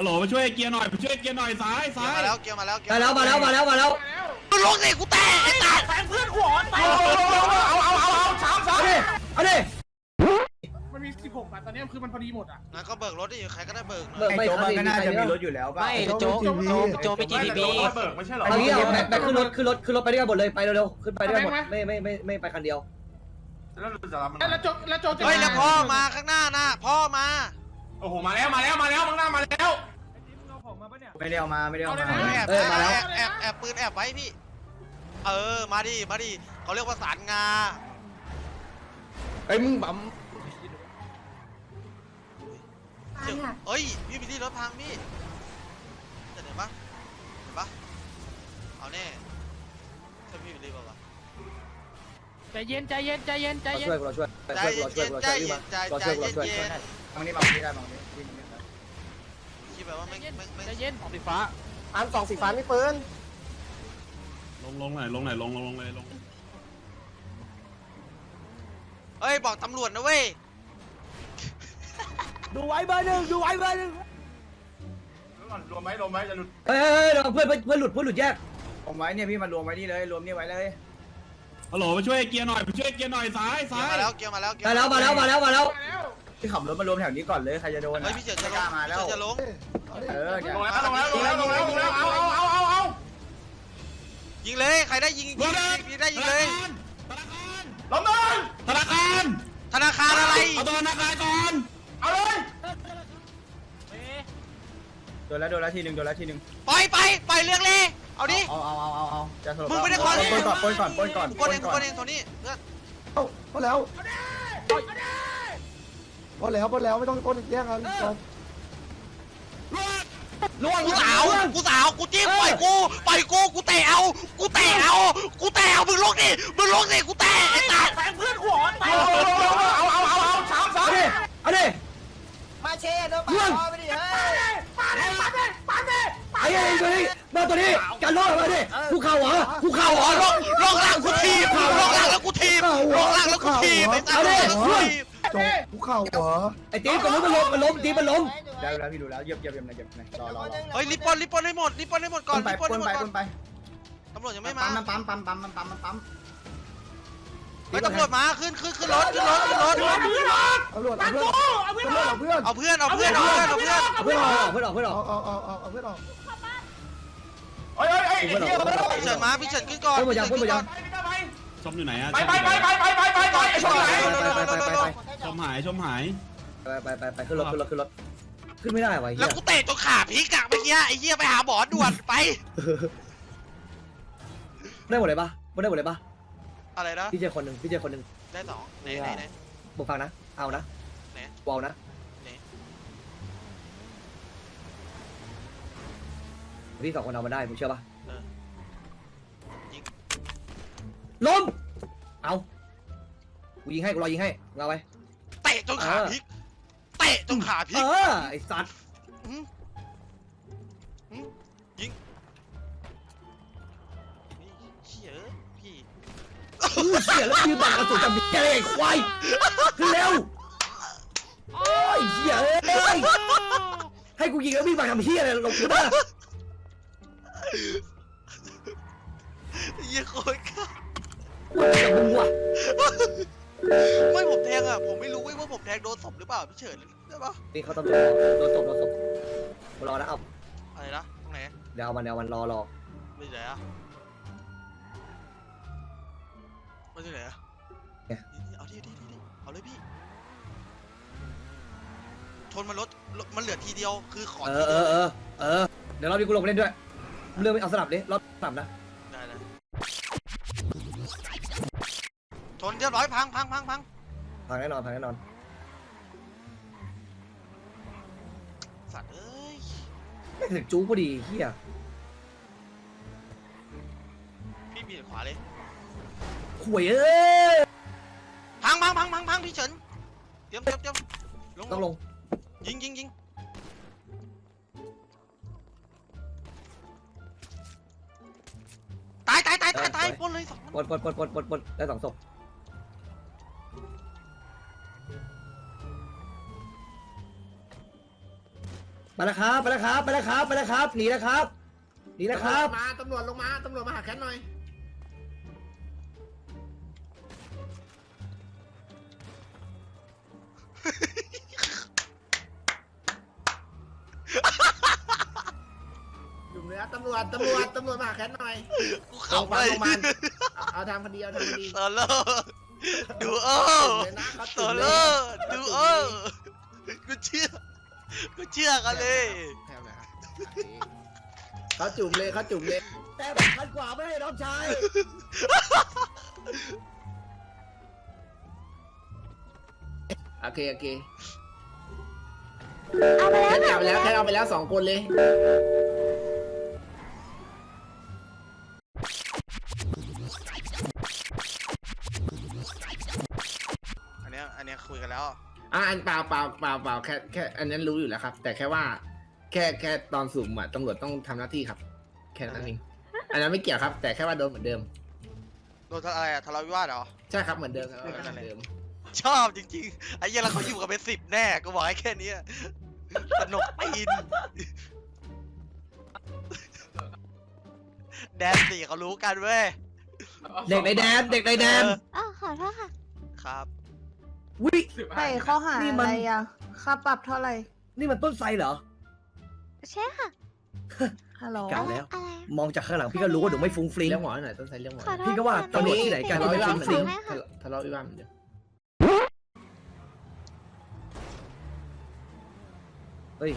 ฮัลโหลมาช่วยเกียร์หน่อยมาช่วยเกียร์หน่อยซ้ายเกียซ้าร์ยมาแล้วเกียร์มาแล้วเกียมาร์แล้วมาแล้วมาแล้วมาแล้วมึงลงสิกูแตะไอ้สัตว์เอาเอาเอาเอาสามสามเอาดิเอาดิมันมี16อะตอนนี้คือมันพอดีหมดอะงั้นก็เบิกรถดิใครก็ได้เบิกหน่เบิอยกไม่โจ๊กคันมันก็น่าจะมีรถออยู่แล้วป่ะไม่โจโจโจไม่ GTB เบิกไม่ใช่หรอเอางี้เอาแบกแบกขึ้นรถขึ้นรถขึ้นรถไปด้วยกันหมดเลยไปเร็วๆขึ้นไปด้วยกันหมดไม่ไม่ไม่ไม่ไปคันเดียวแล้วจะรับมันแล้วโจแล้วโจจะเฮ้ยแล้วพ่อมาข้างหน้านะพ่อมา โอ้โห มาแล้ว มาแล้ว มาแล้วมังหน้ามาแล้ว ไม่ได้เอามาไม่ได้เอามาเอาเลยนะแอบเออมาแล้วแอบแอบแอบปืนแอบไว้พี่ เออ มาดิ มาดิ เขาเรียกว่าสารงาไอ้มึงบั๊มเจ๋งเอ้ย พี่บิลลี่รถพังพี่เห็นปะเห็นปะเอาแน่ใช่พี่บิลลี่ป่าวะใจเย็นใจเย็นใจเย็นใจเราเย็นช่วยเราช่วยใจเราช่วยเย็นเราใจช่วยเย็นใจเราใจช่วยเราช่วยเย็น บางนี้บังไม่ได้บางนี้วิ่งไม่ได้คิดแบบว่าไม่ไม่ไม่ใจเย็นออกสีฟ้าอันสองสีฟ้าไม่ปืนลงลงหน่อยลงหน่อยลงลงลงเลยลงเฮ้ยบอกตำรวจนะเว้ยดูไว้เบอร์หนึ่งดูไว้เบอร์หนึ่งรวมไหมรวมไหมจะหลุดเฮ้ยเฮ้ยเราเพื่อนเพื่อนหลุดเพื่อนหลุดแยกผมไว้เนี่ยพี่มารวมไว้นี่เลยรวมนี่ไว้เลยฮัลโหลมาช่วยเกียร์หน่อยมาช่วยเกียร์หน่อยซ้ายเกีซ้ายร์มาแล้วเกียร์มาแล้วมาแล้วมาแล้วมาแล้วมาแล้ว พี่ขับรถมารวมแถวนี้ก่อนเลยใครจะโดนเฮ้ยพี่เฉินจะลกล้างมาแล้วพี่เฉินจะลงเออลงแล้วลงแล้วลงแล้วลงแล้วลงแล้วเอาเอาเอาเอาเอายิงเลยใครได้ยิงยิงรถยิงได้ยิงเลยธนาคารล้มหนึ่งธนาคารธนาคารอะไรเอาตัวธนาคารก่อนเอาเลยโดนแล้วโดนแล้วทีหนึ่งโดนแล้วทีหนึ่งปล่อยไปปล่อยเรื่องเลยเอาดิเอาเอาเอาเอาเอาจะสรุปมึงไม่ได้ขอปนก่อนปนก่อนปนก่อนกูกดเองกูกดเองโทนี่เพื่อนเอ้าพอแล้วพอ แล้วพอแล้วไม่ต้องต้นแย่งกันก่อนล่วงกูสาวกูสาวกูจิ้มปล่อยกูปล่อยกูกูเตะเอา กูเตะเอา กูเตะเอามึงลงดิมึงลงดิกูเตะไอ้สัตว์ เอาเอาเอาเอาเอาสามสา เอา ม ดิเอาดิ มาเช่เนอะมาไม่ได้เฮ้ย ไอ้ไอ้ตัวนี้มาตัวนี้กันรอดมาดิภูเขาเหรอภูเขาเหรอ ลงลงล่างกูทีบลงล่างแล้วกูทีบลงล่างแล้วกูทีบไอ้สัตว์ลงล่างแล้วกูทีบ จงภูเขาเหรอ ไอ้ ตีมันล้มมันล้มมันล้มตีมันล้มได้แล้วพี่ดูแล้วเหยียบเหยียบเหยียบเหยียบเหยียบรอรอรอเฮ้ยรีบปล้นรีบปล้นให้หมดรีบปล้นให้หมดก่ปอนนไปรีบปล้นปให้นหมไปดก่อปนนไปตำรวจยังไม่มาปั๊มปั๊มปั๊มปั๊มปั๊มปั๊มปั๊มเฮ้ยตำรวจมาขึ้นขึ้นขึ้นรถขึ้นรถขึ้นรถตำรวจเอาเพื่อนตำรวจเอาเพื่อนเอาเพื่อนเอาเพื่อนเอาเพื่อนเอาเพื่อนเอาเพื่อนออกเพื่อนออกเพื่อนอเอาอกเอาเอาเอาเอาเพื่อนออกเฮ้ยเฮ้ยเฮ้ยพี่เฉินมาพี่เฉินขึ้นก่อนเพื่อนหมดยังเพื่อนหมดยังชมอยู่ไหนอะไปไปไปไปไปไปไปไปไอ้ชนไหนไปไปไปไปไปชมหายชมหาย ไปไปไปไปขึ้นรถขึ้นรถขึ้นรถขึ้นไม่ได้วะเฮีแล้วยกูเตะจนขาพลิกอะเมื่อกี้ไอ้เหี้ยไปหาหมอด่วนไป ได้หมดเลยปะได้หมดเลยปะอะไรนะ พี่เจคนหนึ่งพี่เจคนหนึ่งได้สองไหนไหนไหนบอกฟังนะ เอานะไหน วอลนะไหนพี่สองคนเอามาได้มึงเชื่อปะเออยิง ล้มเอากูยิงให้กูรอยิงให้มึงเอาไปเตะจนขาพลิก เตะจนขาพลิเอกอไอสัตว์หืมหืมยิงนี่เชี่ยพี่อู้เสียแล้วยืนบังกระสุนกับเจไอ้ควายขึ้นเร็วโอ้ยเหี้ยเอ้ยให้กูยิงแล้ววิ่งมาทำเหี้ยอะไรลงกูได้เหี้ยโคตรข้ากูจะมึงว่ะ ไม่ผมแทง อะผมไม่รู้เว้ยว่าผมแทงโดนศพหรือเปล่าพี่เฉินได้ปะนี่เขาตำรวจโดนตบโดนตบกูรอนะเอาอะไรนะตรงไหนเดี๋ยวเอามันเดี๋ยวเอามันรอรอไม่ใช่ไหนอะไม่ใช่ไหนอะเนี่ยนี่ๆเอาดิดิดิดิเอาเลยพี่ชนมันรถรถมันเหลือทีเดียวคือขอเอทีอเอเดียวอเออเออเดี๋ยวรอบนี้กูลงไปเล่นด้วยเรื่องไม่เอาสลับดิรอบสลับนะได้ได้ชนเรียบร้อยพังพังพังพัง พังแน่นอนพังแน่นอน สัตว์เอ้ยไม่ถึงจู๊พอดีเฮียพี่บีบขวาเลยข่วยเอ้ยพังพังพังพังพังพี่เฉินเตรียมเตรียมเตรียมลงต้องลงยิงยิงยิงตายตายตายตายตายปล้นเลยสองปนปนปนปนปนปนได้สองศพ ไปแล้วครับไปแล้วครับไปแล้วครับไปแล้วครับหนีแล้วครับหนีแล้วครับ มาตำรวจลงมาตำรวจมาหาแคทหน่อยอยู่เนื้อตำรวจตำรวจตำรวจมาหาแคทหน่อยกูลงขำมาเลยลงมาเอาเอาทำคดีเอาทำคดีโซโล่ดูโอ้เลยนะเขาโซตื่นเลโล่ยดูโอ้กูเชื่อกู เชื่อกันเลยเขาจุ่มเลยเขาจุ่มเลยแต่พันกว่าไม่ให้น้องชายโอเคโอเคแคทเอาไปแล้วแคทเอาไปแล้วสองคนเลย อ่าอันเปล่าเปล่าเปล่าเปล่าแค่แค่อันนั้นรู้อยู่แล้วครับ แต่แค่ว่า แค่แค่ตอนสุ่มอะตำรวจต้องทำหน้าที่ครับ แค่นั้นเองอันนั้นไม่เกี่ยวครับ แต่แค่ว่าโดนเหมือนเดิม โดนอะไรอะทะเลาะวิวาทเหรอ ใช่ครับเหมือนเดิมครับเออนั่นแหละเหมือนเดิม ชอบจริงๆ ไอ้เหี้ยแล้วเขาอยู่กันเป็นสิบแน่กูบอกให้แค่เนี้ยสนุกปีนแดนสี่เขารู้กันเว้ยเด็กในแดนเด็กในแดนอ้าวขอโทษค่ะ ครับ วิใส่ข้อหานี่มันอะไรอะค่าปรับเท่าไหร่ นี่มันต้นไทรเหรอ ใช่ค่ะฮัลโหลกล่าวแล้ว อะไร มองจากข้างหลังพี่ก็รู้ว่าหนูไม่ฟุ้งฟริ้ง เรื่องหมอหน่อยต้องใช้เรื่องหมอขอโทษพี่ก็ว่าค่ะตำรวจที่ไหนกันทะเลาะวิวาทไม่เหมือนฟุ้เดิงมให้ค่ะ ทะเลาะวิวาทเหมือนเดิมเฮ้ย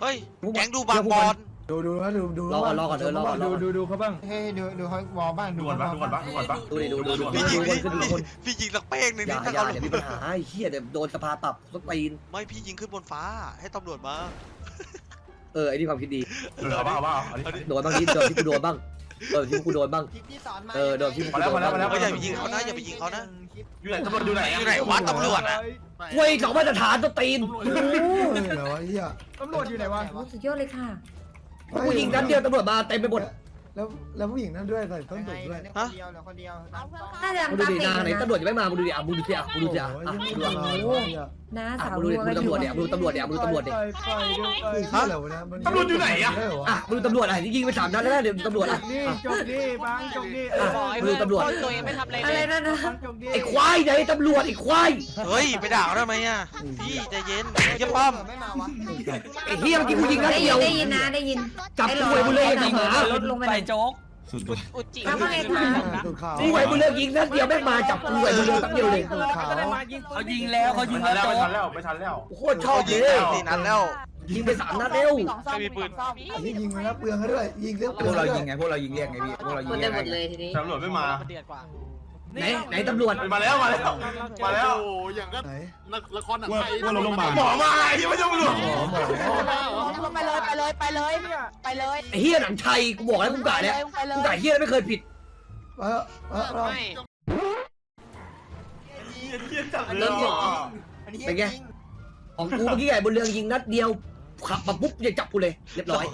เฮ้ยพวกมันแก๊งดูบางบอล ดูดูนะดูดูรอก่อนรอก่อนเออรอก่อนรอก่อนดูดูเขาบ้างเฮ้ยดูดูเขาวอลบ้างดูก่อนปะดูก่อนปะดูก่อนปะดูดิดูดูดูพี่ดูยิงดูพี่คนขึ้นดูคนพี่ยิงสักเป้งหนึ่งอย่านี่ถ้าอย่าเขาเดี๋ยวมีปัญหาไอ้เหี้ยเดี๋ยวโดนสภาปรับสตีนไม่พี่ยิงขึ้นบนฟ้าให้ตำรวจมาเออไอ้นี่ความคิดดีเออเอาเปล่าเอาเปล่าเอาดิโดนบ้างที่โดนที่กูโดนบ้างเออที่กูโดนบ้างที่สอนมาเออโดนที่กูพอแล้วโดพอนแล้วพอแล้วบ้างเฮ้ยอย่าไปยิงเขานะอย่าไปยิงเขานะอยู่ไหนตำรวจอยู่ไหนอยู่ไหนวะตำรวจอะเว้ยสองมาตรฐานสตีนเหรอเฮียตำรวจอยู่ไหนวะสุดยอดเลยค่ะ ผู้หญิงนัดเดียวตำรวจมาเต็มไปหมด แล้วแล้วผู้หญิงนั่นด้วยใส่ต้นสูงด้วย ฮะน่าจะมึงดูดินางไหนตำรวจยังไม่มามึงดูดิอะมึงดูสิอะมึงดูสิอะอะมึงดูอะน้าอะสาวมึงดูดิมึงดูตำรวจเนี่ยมึงดูตำรวจเนี่ยมึงดูตำรวจเนี่ยฮะตำรวจอยู่ไหนอะอะมึงดูตำรวจอะยิงไปสามนัดแล้วนะเดี๋ยวตำรวจอะ นี่อะจบนี่บังจบนี่อะมึงดูตำรวจ ตัวเองไม่ทำอะไรอะเลไรยนั่นนะจบนี่ไอ้ควายไหนตำรวจไอ้ควายเฮ้ย ไปด่าเขาทำไมอะ พี่ใจเย็นเยี่ยป้อม ไม่มาวะไอ้เฮียเมื่อกี้กูยิงนัดได้เดียิยนวได้ยินนะได้ยินจับกูไว้มึงเลยยิงหมา ลดลงไปหน่อยโจ๊ก สุดอุจิแล้วว่าไงคะสุดขาวกูไว้มึงเลิกยิงนัดเดียวแม่งมาจับกูไว้มึงเลยแป๊บเดียวเลยสุดขาวเขายิงแล้วเขายิงไม่ทัแล้นวแล้วโจ๊ไม่กทันแล้วไม่ทันแล้วโคตรชอบยิเลงยไปสี่นัดแล้ว ยิงไปสามนัดเร็วใครมีปืน อันนี้ยิงแล้วเปลืองเขาด้วยยิงเรื่องพวกเรายิงไงพวกเรายิงเรียกไงพี่พวกเรายิงหมดเรีเลยยกหมไงดเลยทีนี้ตำรวจไม่มาเดือดกว่า ไหนไหนตำรวจมาแล้วมาแล้วมาแล้วไหนว่าว่าเราโรงพยาบาลหมอมาไอ้ที่ไม่ใช่ตำรวจหมอหมอไปเลยไปเลยไปเลยไปเลยไอ้เฮียหนังชัยกูบอกแล้วกูกะเนี่ยกูกะเฮียไม่เคยผิดเออเออเราไม่เริ่มหมอเป็นไงของกูเมื่อกี้ไงบนเรืองยิงนัดเดียวขับมาปุ๊บจะจับกูเลยเรียบร้อย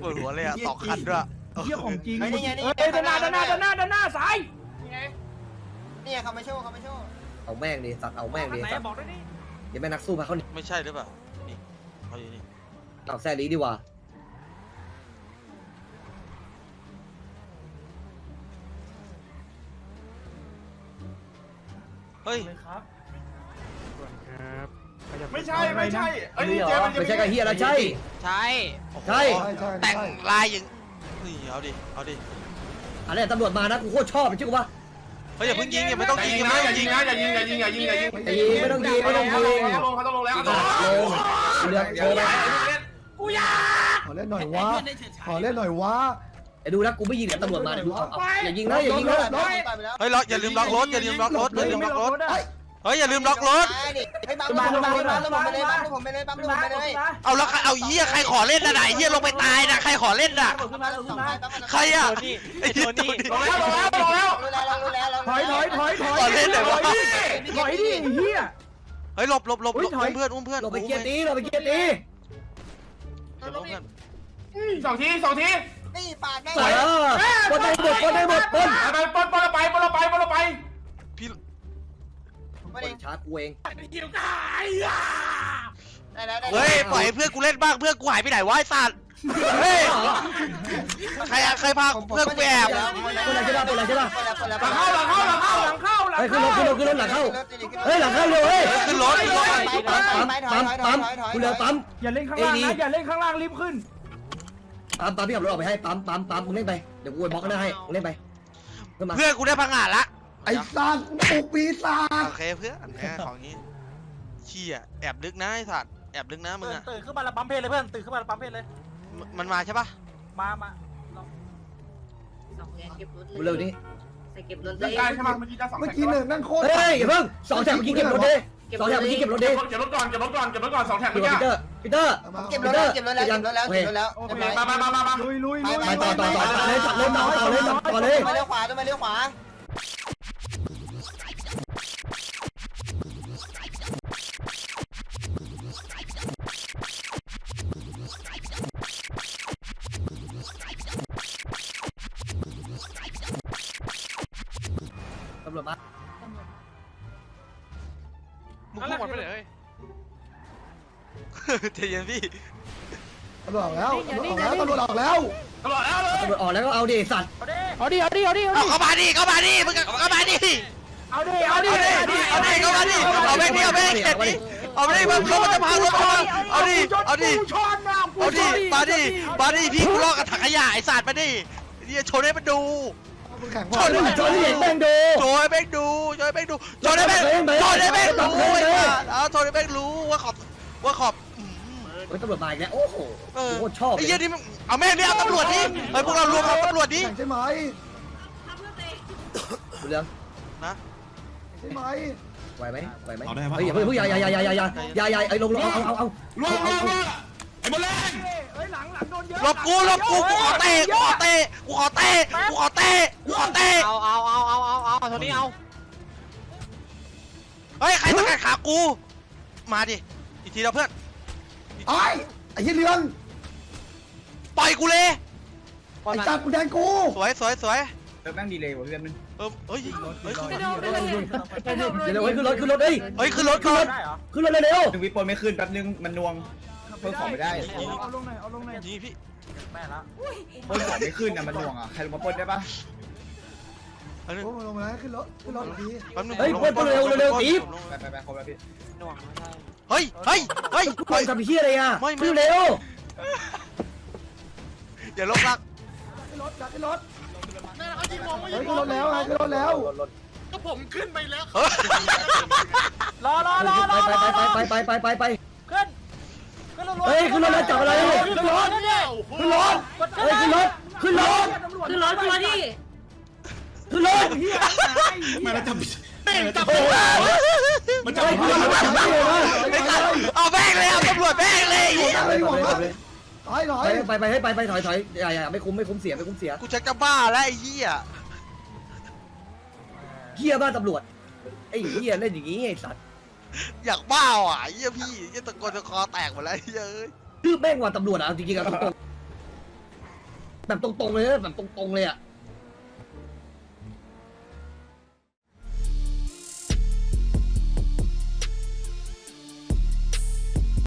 ปวดหัวเลยอะสองคันด้วยเที่ยของจริงเฮ้ยนี่ไงนี่เฮ้ยด้านหน้าด้านหน้าด้านหน้าด้านหน้าซ้าย นี่เขาไม่โชว์เขาไม่โชว์เอาแม่งดิสัตว์เอาแม่งดิไหนสัตว์บอกได้ดิเดี๋ยวแม่งนักสู้พาเขาหนีไม่ใช่หรือเปล่า นี่เขาอยู่นี่ เอาแซ่ลีดีกว่าเฮ้ยไม่ใช่ไม่ใช่เอ้ยนี่เจมส์ไม่ใช่กะเฮียแล้วใช่ ใช่ ใช่ใช่ใช่แต่งใช่ลายอย่างนี่เอาดิ เอาดิ อะไรตำรวจมานะกูโคตรชอบเชื่อกูปะ เฮ้ยอย่าเพิ่งยิงอย่าไม่ต้องอย่ายิยิงงอย่านะไม่อต้ย่าองยิยิงงนะอย่ายิงอย่ายิงอย่ายิงไอ้ยิงไม่ต้องยิงไม่ต้องยิงเขาลงเขาต้องลงแล้วลงเรือโทรมาขอเล่นหน่อยวะขอเล่นหน่อยวะไอ้ดูนะกูไม่ยิงเดี๋ยวตำรวจมาเดี๋ยวดูเอาเอาอย่ายิงนะอย่ายิงนะเฮ้ยล็อกอย่าลืมล็อกรถอย่าลืมล็อกรถอย่าลืมล็อกรถเฮ้ยอย่าลืมล็อกรถ ไปบังบังบังบังผมไปเลยบังผมไปเลยบังผมไปเลยเอาแล้วใครเอาเหี้ยใครขอเล่นน่ะไหนเหี้ยลงไปตายน่ะใครขอเล่นน่ะใครอะโทนี่ไอ้โทนี่ลงแล้วลงแล้วลงแล้วรู้แล้วรู้แล้วถอยถอยถอยถอยขอเล่นหน่อยวะถอยดิเฮียเฮ้ยหลบหลบหลบอุ๊หลยบถอยอุ้มเพื่อนอุ้มเพื่อนเราไปเกียร์ตีเราไปเกียร์ตีเดี๋ยวอุ้มเพื่อนสองทีสองทีนี่ปาดแม่เออปนได้หมดปนได้หมดปนไปปนปนไปปน ช้ากูเองไได้แล้วได้เฮ้ยปล่อยให้เพื่อนกูเล่นบ้างเพื่อนกูหายไปไหนวะไอ้สัตว์เฮ้ยใครอะใครพาเพื่อนกูไปแอบคนอะไรใช่ป่ะคนอะไรใช่ป่ะหลังเข้าหลังเข้าหลังเข้าหลังเข้าหลังเฮ้ยขึ้นรเข้าถขึ้นรถขึ้นรถหลังเข้าเฮ้ยหลังเข้าเร็วเฮ้ยขึ้นรถขึ้นรถปั๊มปั๊มปั๊มปั๊มคุณเร็วปั๊มอย่าเล่นข้างล่างนะอย่าเล่นข้างล่างรีบขึ้นปั๊มปั๊มพี่ขับรถออกไปให้ปั๊มปั๊มปั๊มมึงเล่นไปเดี๋ยวกูไปบล็อกหน้าให้มึงเล่นไปขึ้นมาเพื่อนกูได้พังงาดละ ไอ้สัตว์ปลุกปีศาจโอเคเพื่อนแหมของนี้เชี่ยแอบลึกนะไอ้สัตว์แอบลึกนะมึงอะตื่นขึ้นมาแล้วปั๊มเพลเลยเพื่อนตื่นขึ้นมาแล้วปั๊มเพลเลยมันมาใช่ปะมามาเร็วนี้เก็บรถเลเล่นยการใช่ไหมเมื่อกี้จะสองเมื่อแข่งกี้หนึ่งนั่งโคตรเฮ้ยอย่าเพิ่งสองแถวเมื่อกี้เก็บรถดิสองแถวเมื่อกี้เก็บรถดิเก็บรถก่อนเก็บรถก่อนเก็บรถก่อนสองแข่งพีเมื่อกี้เตอร์พีเตอร์เก็บรถแล้วเก็บรถแล้วเก็บรถแล้วเก็บรถแล้วโอเคมามามามามาลุยลุยลุยไปต่อต่อต่อต่อเลยต่อเลยต่อต่อเลยต่อเลยมาเลี้ยวขวาต้องมาเลี้ยวขวา มึงพูดหมดไปเลยใจเย็นพี่ตำรวจออกแล้วตำรวจออกแล้วตำรวจออกแล้วตลอดแล้วเลยตำรวจออกแล้วก็เอาดิสัตว์เอาดิเอาดิเอาดิเอาเอาดิเข้ามาดิเข้ามาดิมึงเข้ามาดิเอาดิเอาดิเอาดิเอาดิเข้ามาดิเอาไปดิเอาไปเข็ดดิเอาไปดิมึงรถมันจะพังรถมันเอาดิเอาดิชนนะเอาดิมาดิมาดิพี่กูลอกกับถังขยะไอ้สัตว์มาดิเดี๋ยวโชว์ให้มันดู แข่งชนชนที่เห็นแม่งดูโชว์ให้แม่งดูโชว์ให้แม่งดูโชว์ให้แม่งโชว์ให้แม่งรู้ไอ้สัตว์เอาโชว์ให้แม่งรู้ว่าขอบว่าขอบเฮ้ยตำรวจมาอีกแล้วโอ้โหเออโคตรชอบไอ้เหี้ยนี่มึงเอาแม่งนี่เอาตำรวจดิเฮ้ยพวกเรารวมเอาตำรวจดิแข่งใช่ไหมเรื่องใช่ไหมไหวไหมไหวไหมเอาได้ปะเฮ้ยอย่าเพิ่งอย่าอย่าอย่าอย่าอย่าอย่าอย่าไอ้ลงลงเอาเอาเอาล่วงล่วงล่วงไอ้หมดแรงเฮ้ยหลังหลังโดนเยอะ หลบกูหลบกูกูขอเตะกูขอเตะกูขอเตะกูขอเตะกูขอเตะเอาเอาเอาเอาเอาเอาเอาเท่านี้เอาเฮ้ยใครสกัดขากู มาดิอีกทีเราเพื่อนไอ้ไอ้ยี่เรืองปล่อยกูเลยไอ้จับกูแดงกูสวยสวยสวยเติมแม่งดีเลยว่ะเพื่อนมันเออเฮ้ยเฮ้ยกระโดดไปเลยกระโดดไปเดี๋ยวเลเดี๋ยวยขึ้นรถขึ้นรถเฮ้ยเฮ้ยขึ้นรถขึ้นรถได้เหรอขึ้นรถเร็วถึงวิปโปนไม่ขึ้นแป๊บนึงมันนวง เพิ่มของไม่ได้เอาลงหน่อยเอาลงหน่อยนี่พี่แม่ละเพิ่มของไม่ขึ้นอะมันนวงอะใครลงมาปล้นได้ปะเอาหนึ่งโอ้ลงมาแล้วขึ้นรถขึ้นรถดีแป๊บนึงเฮ้ยเพิ่มเร็วเร็วตีบไปไปไปครบแล้วพี่หน่วงไม่ได้เฮ้ยเฮ้ยเฮ้ยกูทำเฮียอะไรอะไม่ไม่ขึ้นเร็วอย่าลงรักขึ้นรถขึ้นรถเฮ้ยขึ้นรถแล้วไงขึ้นรถแล้วรอรอรอรอไปรอไปไปไปไปไปไปขึ้นขึ้นรถ เฮ้ยขึ้นรถแล้วจับอะไรขึ้นรถนี่ขึ้นรถเฮ้ยขึ้นรถขึ้นรถคือรถตัวที่ขึ้นรถมาแล้วจับโอ้มันจับเฮ้ยขึ้นรถจับไม่เลยนะไอ้สัตว์เอาแม่งเลยเอาตำรวจแม่งเลยไรหมดวะถอยถอยไปไปให้ไปไปถอยถอยอย่าอย่าไม่คุ้มไม่คุ้มเสียไม่คุ้มเสียกูชักจะบ้าแล้วไอ้เหี้ยเฮียบ้าตำรวจไอ้เฮียเล่นอย่างงี้ไอ้สัตว์ อยากบ้าอะไอ้เหี้ยพี่เหี้ยตะโกนตะคอแตกหมดแล้วไอ้เหี้ยเอ้ยคือแม่งว่าตำรวจอะจริงๆอะตรงๆแบบตรงๆเลยนะแบบตรงๆเลยอะ